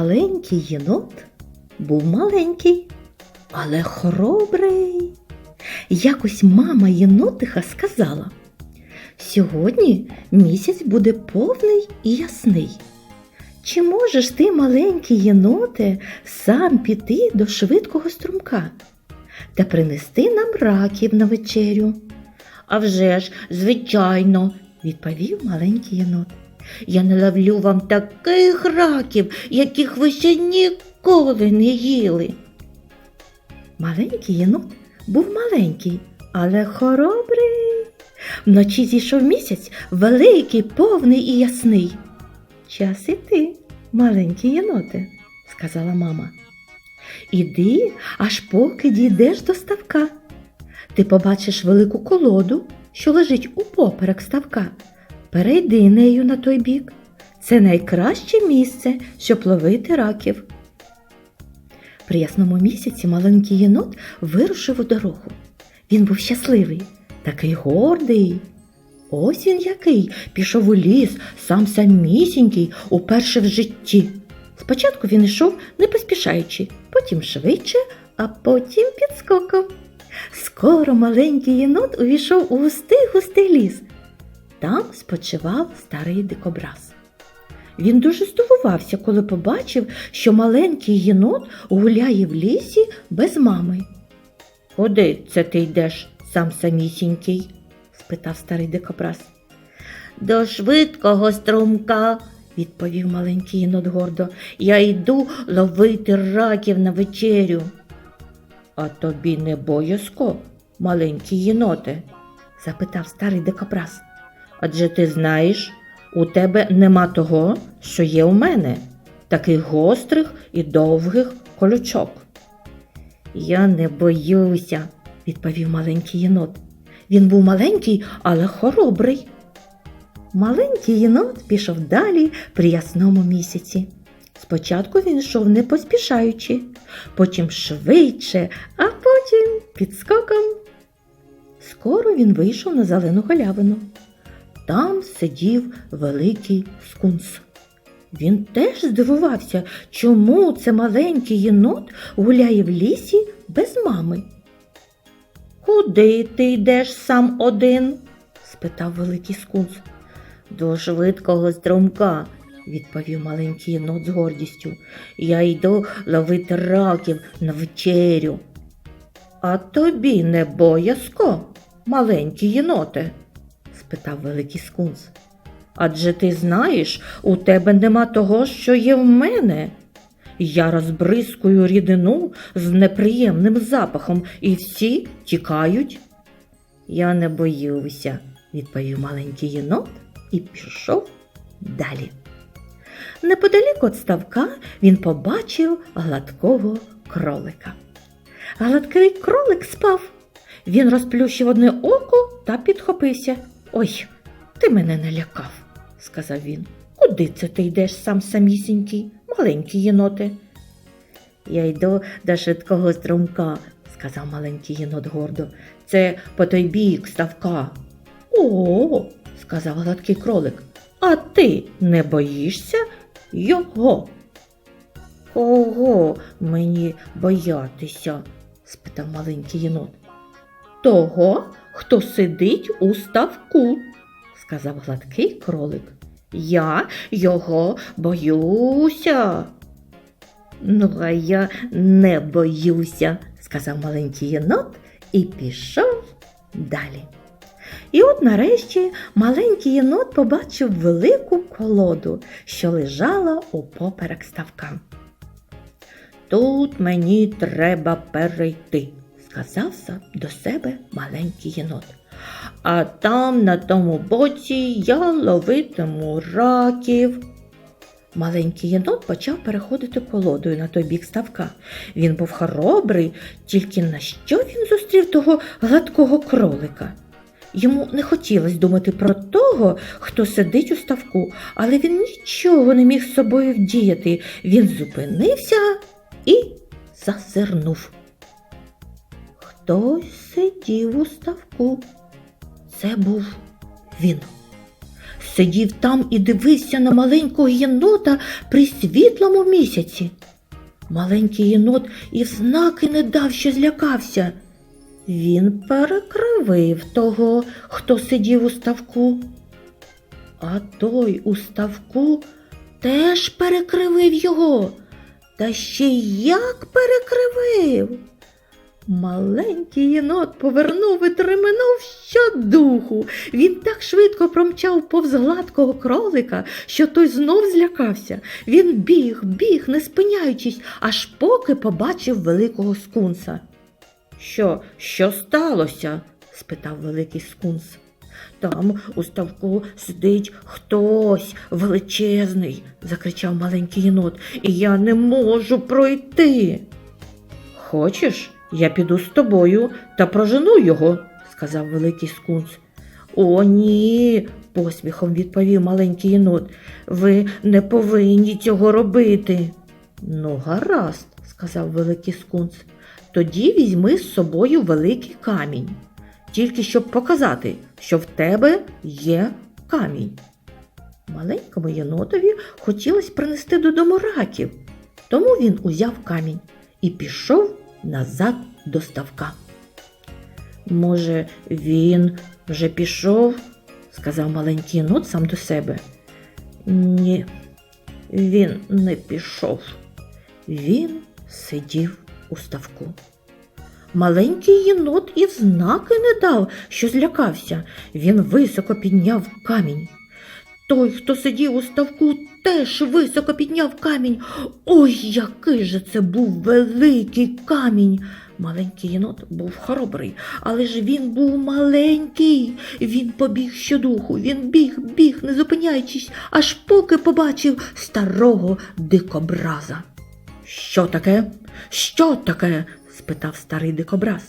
Маленький єнот був маленький, але хоробрий. Якось мама єнотиха сказала: Сьогодні місяць буде повний і ясний. Чи можеш ти, маленький єноте, сам піти до швидкого струмка та принести нам раків на вечерю? «А вже ж, звичайно, відповів маленький єнот. Я наловлю вам таких раків, яких ви ще ніколи не їли. Маленький єнот був маленький, але хоробрий. Вночі зійшов місяць великий, повний і ясний. Час іти, маленький єноте, сказала мама. Іди, аж поки дійдеш до ставка. Ти побачиш велику колоду, що лежить упоперек ставка. Перейди нею на той бік. Це найкраще місце, щоб ловити раків. При ясному місяці маленький єнот вирушив у дорогу. Він був щасливий, такий гордий. Ось він який пішов у ліс, сам самісінький, уперше в житті. Спочатку він йшов не поспішаючи, потім швидше, а потім підскоком. Скоро маленький єнот увійшов у густий густий ліс. Там спочивав старий дикобраз. Він дуже здивувався, коли побачив, що маленький єнот гуляє в лісі без мами. Куди це ти йдеш, сам самісінький? спитав старий дикобраз. До швидкого струмка, відповів маленький єнот гордо. Я йду ловити раків на вечерю. А тобі не боязко, маленький єноте? запитав старий дикобраз. Адже ти знаєш, у тебе нема того, що є у мене, таких гострих і довгих колючок. Я не боюся, відповів маленький єнот. Він був маленький, але хоробрий. Маленький єнот пішов далі при ясному місяці. Спочатку він йшов не поспішаючи, потім швидше, а потім підскоком. Скоро він вийшов на зелену галявину. Там сидів великий скунс. Він теж здивувався, чому це маленький єнот гуляє в лісі без мами. Куди ти йдеш сам один? спитав великий скунс. До швидкого струмка, відповів маленький єнот з гордістю. Я йду ловити раків на вечерю. А тобі не боязко, маленький єноте? Спитав великий скунс. Адже ти знаєш, у тебе нема того, що є в мене. Я розбризкую рідину з неприємним запахом, і всі тікають. Я не боюся, відповів маленький єнот і пішов далі. Неподалік від ставка він побачив гладкого кролика. Гладкий кролик спав. Він розплющив одне око та підхопився. Ой, ти мене налякав, сказав він. Куди це ти йдеш сам самісінький, маленький єноте? Я йду до швидкого струмка, сказав маленький єнот гордо. Це по той бік ставка. О, сказав гладкий кролик. А ти не боїшся його? Кого мені боятися? спитав маленький єнот. Того, хто сидить у ставку, сказав гладкий кролик. Я його боюся. Ну, а я не боюся, сказав маленький єнот і пішов далі. І от нарешті маленький єнот побачив велику колоду, що лежала у поперек ставка. Тут мені треба перейти, сказав до себе маленький єнот. А там, на тому боці, я ловитиму раків. Маленький єнот почав переходити колодою на той бік ставка. Він був хоробрий, тільки на що він зустрів того гладкого кролика. Йому не хотілося думати про того, хто сидить у ставку, але він нічого не міг з собою вдіяти. Він зупинився і зазирнув. Хтось сидів у ставку. Це був він. сидів там і дивився на маленького єнота при світлому місяці. Маленький єнот і в знаки не дав, що злякався. Він перекривив того, хто сидів у ставку. А той у ставку теж перекривив його. Та ще як перекривив. Маленький єнот повернув і триминув щодуху. Він так швидко промчав повз гладкого кролика, що той знов злякався. Він біг, біг, не спиняючись, аж поки побачив великого скунса. Що, що сталося? спитав великий скунс. Там у ставку сидить хтось величезний, закричав маленький єнот, і я не можу пройти. Хочеш, я піду з тобою та прожену його, сказав великий скунс. О, ні, посміхом відповів маленький єнот. Ви не повинні цього робити. Ну, гаразд, сказав великий скунс. Тоді візьми з собою великий камінь, тільки щоб показати, що в тебе є камінь. Маленькому єнотові хотілося принести додому раків, тому він узяв камінь і пішов назад до ставка. Може, він вже пішов, сказав маленький єнот сам до себе. Ні, він не пішов. Він сидів у ставку. Маленький єнот і знаки не дав, що злякався. Він високо підняв камінь. Той, хто сидів у ставку, теж високо підняв камінь. Ой, який же це був великий камінь. Маленький єнот був хоробрий, але ж він був маленький. Він побіг щодуху, він біг, біг, не зупиняючись, аж поки побачив старого дикобраза. Що таке? Що таке? спитав старий дикобраз.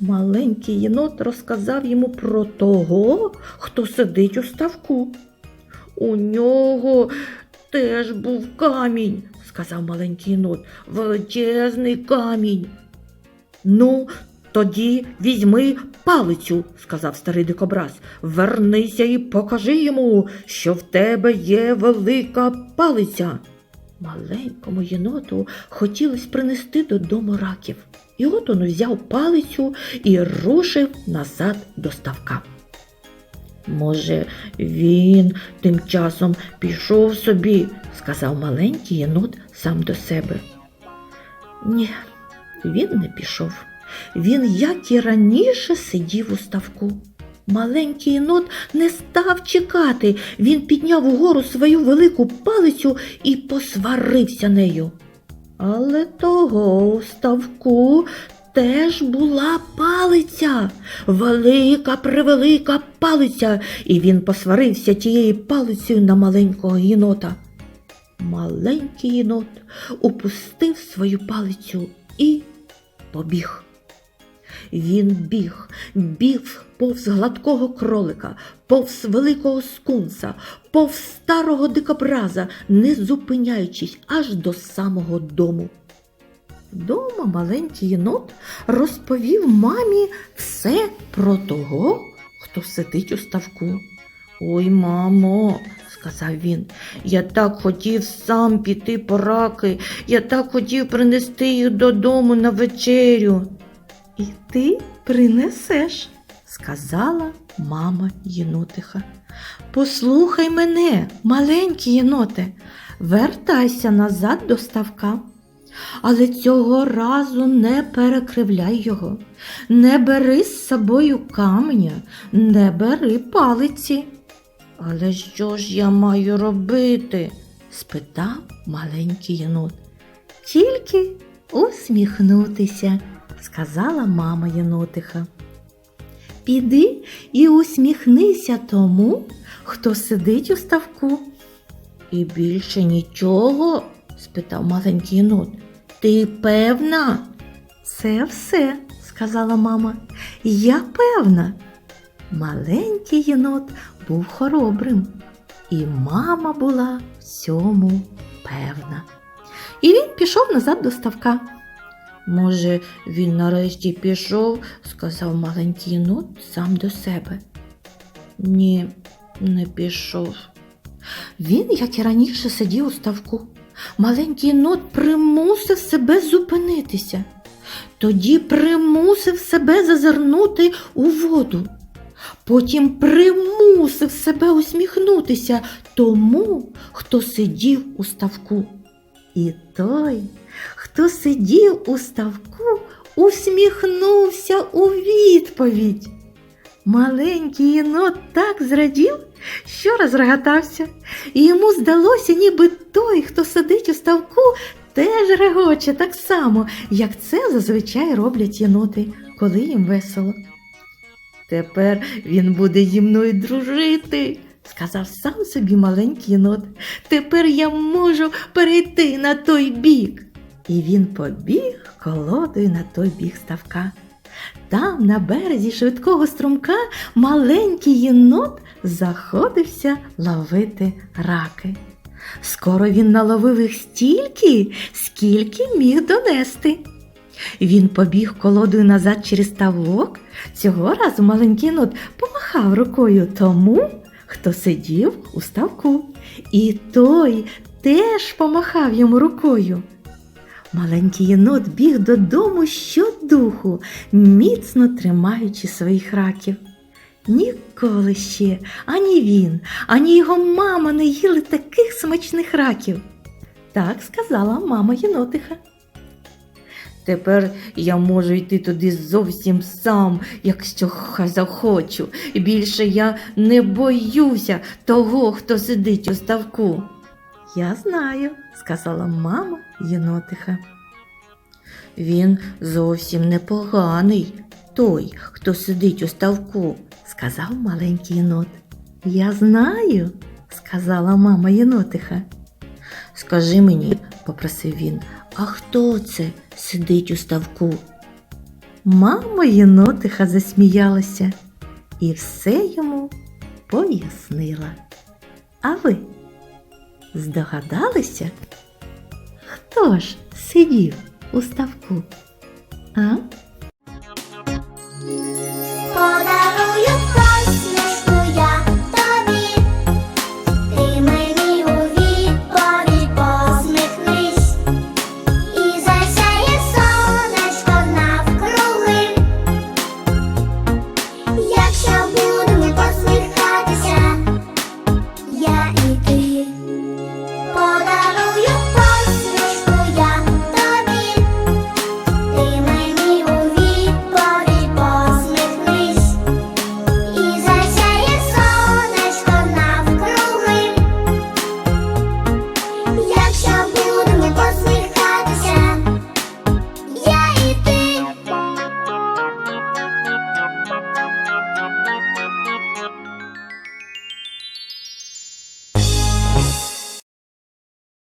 Маленький єнот розказав йому про того, хто сидить у ставку. У нього теж був камінь, сказав маленький єнот, величезний камінь. Ну, тоді візьми палицю, сказав старий дикобраз. Вернися і покажи йому, що в тебе є велика палиця. Маленькому єноту хотілося принести додому раків. І от он взяв палицю і рушив назад до ставка. Може, він тим часом пішов собі, сказав маленький єнот сам до себе. Ні, він не пішов. Він, як і раніше, сидів у ставку. Маленький єнот не став чекати. Він підняв угору свою велику палицю і посварився нею. Але того у ставку теж була палиця, велика превелика палиця, і він посварився тією палицею на маленького єнота. Маленький єнот упустив свою палицю і побіг. Він біг, біг повз гладкого кролика, повз великого скунса, повз старого дикобраза, не зупиняючись аж до самого дому. Вдома маленький єнот розповів мамі все про того, хто сидить у ставку. Ой, мамо, сказав він, я так хотів сам піти по раки, я так хотів принести їх додому на вечерю. І ти принесеш, сказала мама єнотиха. Послухай мене, маленький єноте, вертайся назад до ставка. Але цього разу не перекривляй його, не бери з собою каменя, не бери палиці. Але що ж я маю робити? спитав маленький єнот. Тільки усміхнутися, сказала мама єнотиха. Піди і усміхнися тому, хто сидить у ставку. І більше нічого? спитав маленький єнот. Ти певна? Це все, сказала мама. Я певна. Маленький єнот був хоробрим, і мама була в цьому певна. І він пішов назад до ставка. Може, він нарешті пішов, сказав маленький єнот сам до себе. Ні, не пішов. Він, як і раніше, сидів у ставку. Маленький єнот примусив себе зупинитися. Тоді примусив себе зазирнути у воду. Потім примусив себе усміхнутися тому, хто сидів у ставку. І той, хто сидів у ставку, усміхнувся у відповідь. Маленький єнот так зрадів, що розреготався, і йому здалося, ніби той, хто сидить у ставку, теж регоче так само, як це зазвичай роблять єноти, коли їм весело. Тепер він буде зі мною дружити, сказав сам собі маленький єнот. Тепер я можу перейти на той бік. І він побіг колодою на той бік ставка. Там, на березі швидкого струмка, маленький єнот заходився ловити раки. Скоро він наловив їх стільки, скільки міг донести. Він побіг колодою назад через ставок. Цього разу маленький єнот помахав рукою тому, хто сидів у ставку. І той теж помахав йому рукою. Маленький єнот біг додому щодуху, міцно тримаючи своїх раків. Ніколи ще ані він, ані його мама не їли таких смачних раків. Так сказала мама єнотиха. Тепер я можу йти туди зовсім сам, якщо захочу, більше я не боюся того, хто сидить у ставку. Я знаю, сказала мама єнотиха. Він зовсім непоганий, той, хто сидить у ставку, сказав маленький єнот. Я знаю, сказала мама єнотиха. Скажи мені, попросив він, а хто це сидить у ставку? Мама єнотиха засміялася і все йому пояснила. А ви здогадалися? Хто ж сидів у ставку? А? Подарунок